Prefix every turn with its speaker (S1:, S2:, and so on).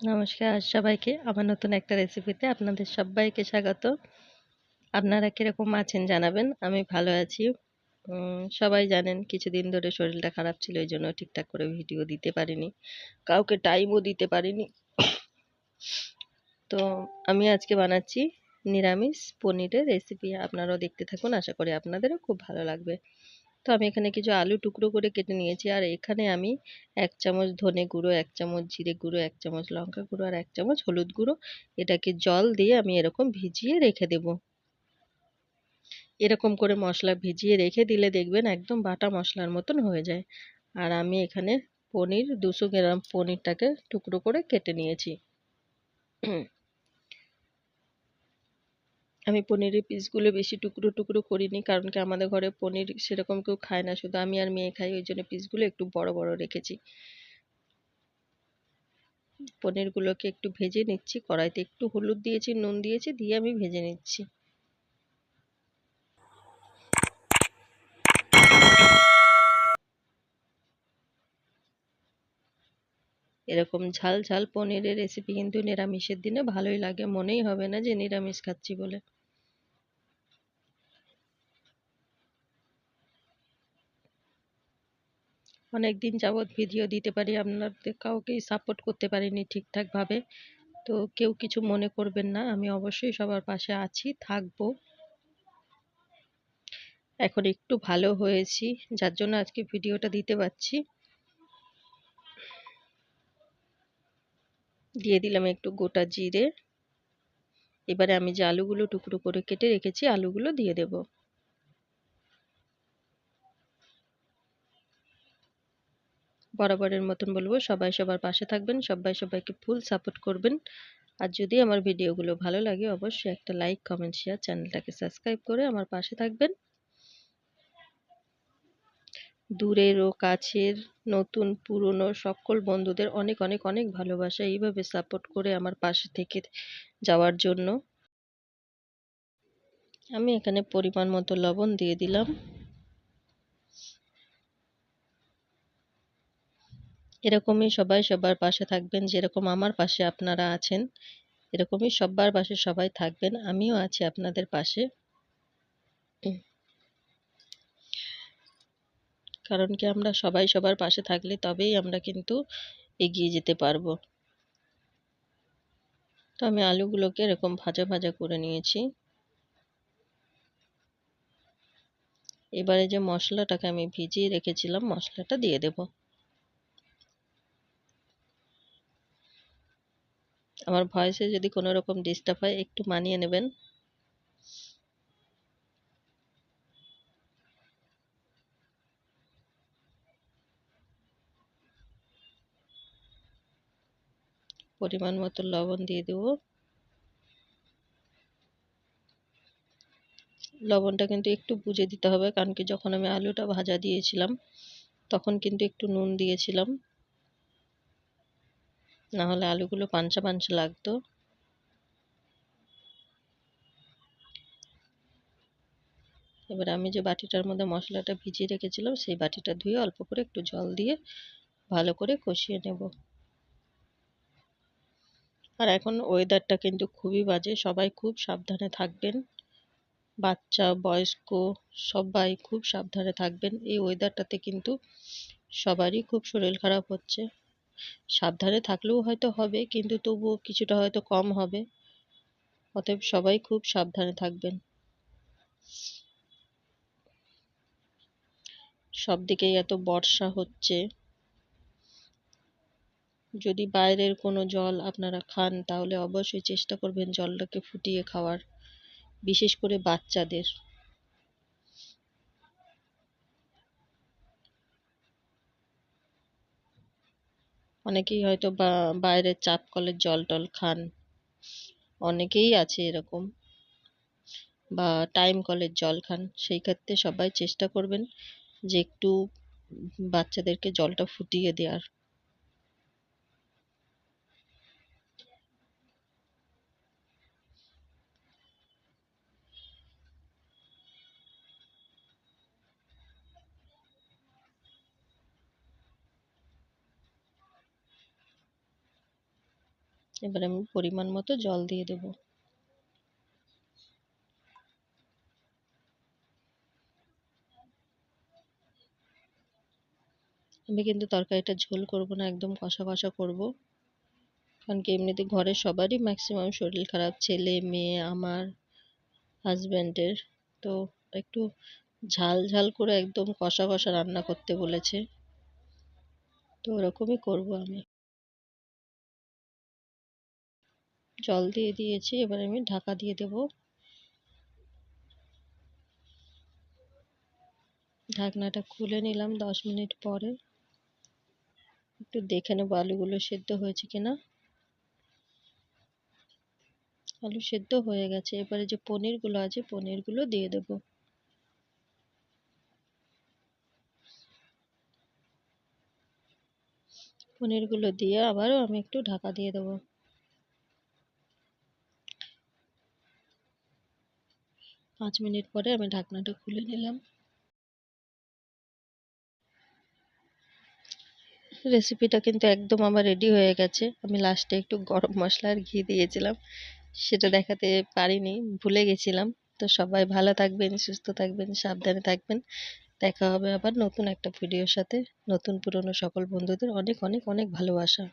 S1: নমস্কার সবাইকে আমার নতুন একটা রেসিপিতে আপনাদের সবাইকে স্বাগত। আপনারা কীরকম আছেন জানাবেন, আমি ভালো আছি। সবাই জানেন কিছুদিন ধরে শরীরটা খারাপ ছিল, এই জন্য ঠিকঠাক করে ভিডিও দিতে পারিনি। কাউকে টাইমও দিতে পারিনি। তো আমি আজকে বানাচ্ছি নিরামিষ পনিরের রেসিপি আপনারাও দেখতে থাকুন, আশা করি আপনাদেরও খুব ভালো লাগবে। তো আমি এখানে কিছু আলু টুকরো করে কেটে নিয়েছি। আর এখানে আমি এক চামচ ধনে গুঁড়ো, এক চামচ জিরে গুঁড়ো, এক চামচ লঙ্কা গুঁড়ো আর এক চামচ হলুদ গুঁড়ো। এটাকে জল দিয়ে আমি এরকম ভিজিয়ে রেখে দেব। এরকম করে মশলা ভিজিয়ে রেখে দিলে দেখবেন একদম বাটা মশলার মতন হয়ে যায়। আর আমি এখানে পনির, দুশো গ্রাম পনিরটাকে টুকরো করে কেটে নিয়েছি। আমি পনিরের পিসগুলো বেশি টুকরো টুকরো করিনি, কারণ কি আমাদের ঘরে পনির সেরকম কেউ খায় না। শুধু আমি আর মেয়ে খাই, ওই জন্য পিসগুলো একটু বড় বড় রেখেছি। পনিরগুলোকে একটু ভেজে নিচ্ছি, কড়াইতে একটু হলুদ দিয়েছি, নুন দিয়েছি, দিয়ে আমি ভেজে নিচ্ছি। এরকম ঝাল ঝাল পনিরের রেসিপি কিন্তু নিরামিষের দিনে ভালোই লাগে, মনেই হবে না যে নিরামিষ খাচ্ছি বলে। অনেক দিন যাবৎ ভিডিও দিতে পারি, আপনাদের কাউকেই সাপোর্ট করতে পারিনি ঠিকঠাকভাবে। তো কেউ কিছু মনে করবেন না, আমি অবশ্যই সবার পাশে আছি, থাকব। এখন একটু ভালো হয়েছি, যার জন্য আজকে ভিডিওটা দিতে পারছি। দিয়ে দিলাম একটু গোটা জিরে। এবারে আমি যে আলুগুলো টুকরো করে কেটে রেখেছি, আলুগুলো দিয়ে দেবো। বরাবরের মতন বলব, সবাই সবার পাশে থাকবেন, সবাই সবাইকে ফুল সাপোর্ট করবেন। আর যদি আমার ভিডিওগুলো ভালো লাগে, অবশ্যই একটা লাইক কমেন্ট শেয়ার চ্যানেলটাকে সাবস্ক্রাইব করে আমার পাশে থাকবেন। দূরের ও কাছের, নতুন, পুরনো সকল বন্ধুদের অনেক অনেক অনেক ভালোবাসা এইভাবে সাপোর্ট করে আমার পাশে থেকে যাওয়ার জন্য। আমি এখানে পরিমাণ মতো লবণ দিয়ে দিলাম। এরকমই সবাই সবার পাশে থাকবেন, যেরকম আমার পাশে আপনারা আছেন, এরকমই সবার পাশে সবাই থাকবেন, আমিও আছি আপনাদের পাশে। কারণ কি আমরা সবাই সবার পাশে থাকলে তবেই আমরা কিন্তু এগিয়ে যেতে পারব। তো আমি আলুগুলোকে এরকম ভাজা ভাজা করে নিয়েছি। এবারে যে মশলাটাকে আমি ভিজিয়ে রেখেছিলাম, মশলাটা দিয়ে দেবো। আমার ভয়েসে যদি কোনো রকম ডিস্টার্ব হয়, একটু মানিয়ে নেবেন। পরিমাণ মতো লবণ দিয়ে দেব। লবণটা কিন্তু একটু বুঝে দিতে হবে, কারণ কি যখন আমি আলুটা ভাজা দিয়েছিলাম, তখন কিন্তু একটু নুন দিয়েছিলাম। না হলে আলুগুলো পাঞ্চা পাঞ্চা লাগতো। এবার আমি যে বাটিটার মধ্যে মশলাটা ভিজিয়ে রেখেছিলাম, সেই বাটিটা ধুয়ে অল্প করে একটু জল দিয়ে ভালো করে কষিয়ে নেব। আর এখন ওয়েদারটা কিন্তু খুবই বাজে, সবাই খুব সাবধানে থাকবেন। বাচ্চা, বয়স্ক, সবাই খুব সাবধানে থাকবেন। এই ওয়েদারটাতে কিন্তু সবারই খুব শরীর খারাপ হচ্ছে। সাবধানে থাকলেও হয়তো হবে, কিন্তু তবুও কিছুটা হয়তো কম হবে। অতএব সবাই খুব সাবধানে থাকবেন। সব দিকেই এত বর্ষা হচ্ছে। যদি বাইরের কোনো জল আপনারা খান, তাহলে অবশ্যই চেষ্টা করবেন জলটাকে ফুটিয়ে খাওয়ার, বিশেষ করে বাচ্চাদের। অনেকেই হয়তো বা বাইরের চাপ কলের জল টল খান। অনেকেই আছে এরকম। বা টাইম কলের জল খান। সেই ক্ষেত্রে সবাই চেষ্টা করবেন যে একটু বাচ্চাদেরকে জলটা ফুটিয়ে দেওয়ার। এবার আমি পরিমাণ মতো জল দিয়ে দেব। আমি কিন্তু তরকারিটা ঝোল করব না, একদম কষা কষা করব। কারণ কি এমনিতে ঘরের সবারই ম্যাক্সিমাম শরীর খারাপ, ছেলে, মেয়ে, আমার হাজব্যান্ডের তো একটু ঝাল ঝাল করে একদম কষা কষা রান্না করতে বলেছে। তো ওরকমই করব আমি। জল দিয়ে দিয়েছি, এবার আমি ঢাকা দিয়ে দেব। ঢাকনাটা খুলে নিলাম দশ মিনিট পরে। একটু দেখে নেব আলুগুলো সেদ্ধ হয়েছে কিনা। আলু সেদ্ধ হয়ে গেছে, এবারে যে পনিরগুলো আছে, পনিরগুলো দিয়ে দেব। পনিরগুলো দিয়ে আবারও আমি একটু ঢাকা দিয়ে দেবো। পাঁচ মিনিট পরে আমি ঢাকনাটা খুলে নিলাম। রেসিপিটা কিন্তু একদম আমার রেডি হয়ে গেছে। আমি লাস্টে একটু গরম মশলা আর ঘি দিয়েছিলাম। সেটা দেখাতে পারিনি, ভুলে গেছিলাম। তো সবাই ভালো থাকবেন, সুস্থ থাকবেন, সাবধানে থাকবেন। দেখা হবে আবার নতুন একটা ভিডিওর সাথে। নতুন পুরনো সকল বন্ধুদের অনেক অনেক অনেক ভালোবাসা।